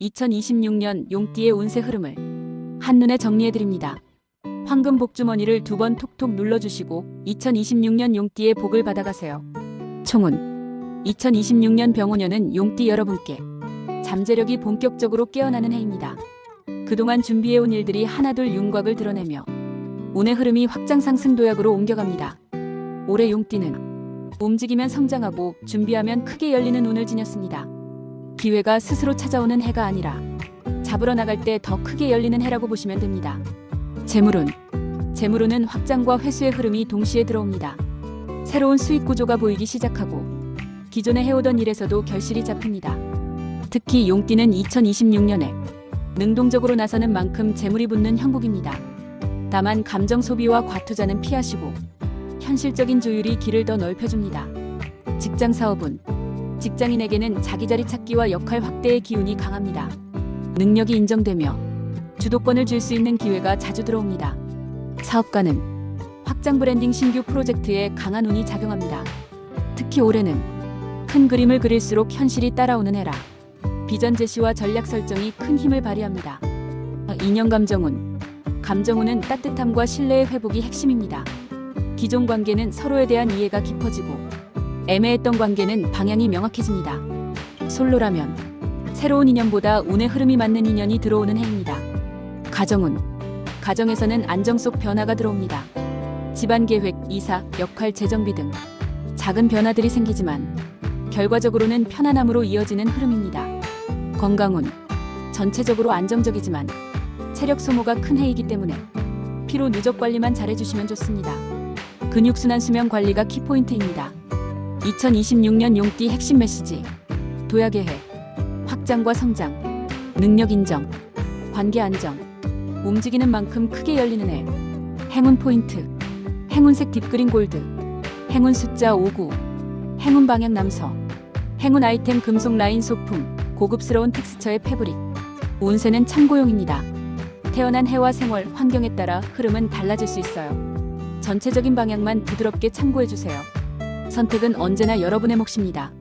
2026년 용띠의 운세 흐름을 한눈에 정리해드립니다. 황금 복주머니를 두 번 톡톡 눌러주시고 2026년 용띠의 복을 받아가세요. 총은 2026년 병원년은 용띠 여러분께 잠재력이 본격적으로 깨어나는 해입니다. 그동안 준비해온 일들이 하나둘 윤곽을 드러내며 운의 흐름이 확장 상승 도약으로 옮겨갑니다. 올해 용띠는 움직이면 성장하고 준비하면 크게 열리는 운을 지녔습니다. 기회가 스스로 찾아오는 해가 아니라 잡으러 나갈 때 더 크게 열리는 해라고 보시면 됩니다. 재물운 재물운은 확장과 회수의 흐름이 동시에 들어옵니다. 새로운 수익 구조가 보이기 시작하고 기존에 해오던 일에서도 결실이 잡힙니다. 특히 용띠는 2026년에 능동적으로 나서는 만큼 재물이 붙는 형국입니다. 다만 감정 소비와 과투자는 피하시고 현실적인 조율이 길을 더 넓혀줍니다. 직장 사업은 직장인에게는 자기 자리 찾기와 역할 확대의 기운이 강합니다. 능력이 인정되며 주도권을 줄수 있는 기회가 자주 들어옵니다. 사업가는 확장 브랜딩 신규 프로젝트에 강한 운이 작용합니다. 특히 올해는 큰 그림을 그릴수록 현실이 따라오는 해라. 비전 제시와 전략 설정이 큰 힘을 발휘합니다. 인연 감정운 감정운은 따뜻함과 신뢰의 회복이 핵심입니다. 기존 관계는 서로에 대한 이해가 깊어지고 애매했던 관계는 방향이 명확해집니다. 솔로라면 새로운 인연보다 운의 흐름이 맞는 인연이 들어오는 해입니다. 가정운 가정에서는 안정 속 변화가 들어옵니다. 집안 계획, 이사, 역할 재정비 등 작은 변화들이 생기지만 결과적으로는 편안함으로 이어지는 흐름입니다. 건강운 전체적으로 안정적이지만 체력 소모가 큰 해이기 때문에 피로 누적 관리만 잘해주시면 좋습니다. 근육순환 수면 관리가 키포인트입니다. 2026년 용띠 핵심 메시지. 도약의 해. 확장과 성장. 능력 인정. 관계 안정. 움직이는 만큼 크게 열리는 해. 행운 포인트. 행운색 딥그린 골드. 행운 숫자 59 행운 방향 남서 행운 아이템 금속 라인 소품. 고급스러운 텍스처의 패브릭. 운세는 참고용입니다. 태어난 해와 생활 환경에 따라 흐름은 달라질 수 있어요. 전체적인 방향만 부드럽게 참고해 주세요. 선택은 언제나 여러분의 몫입니다.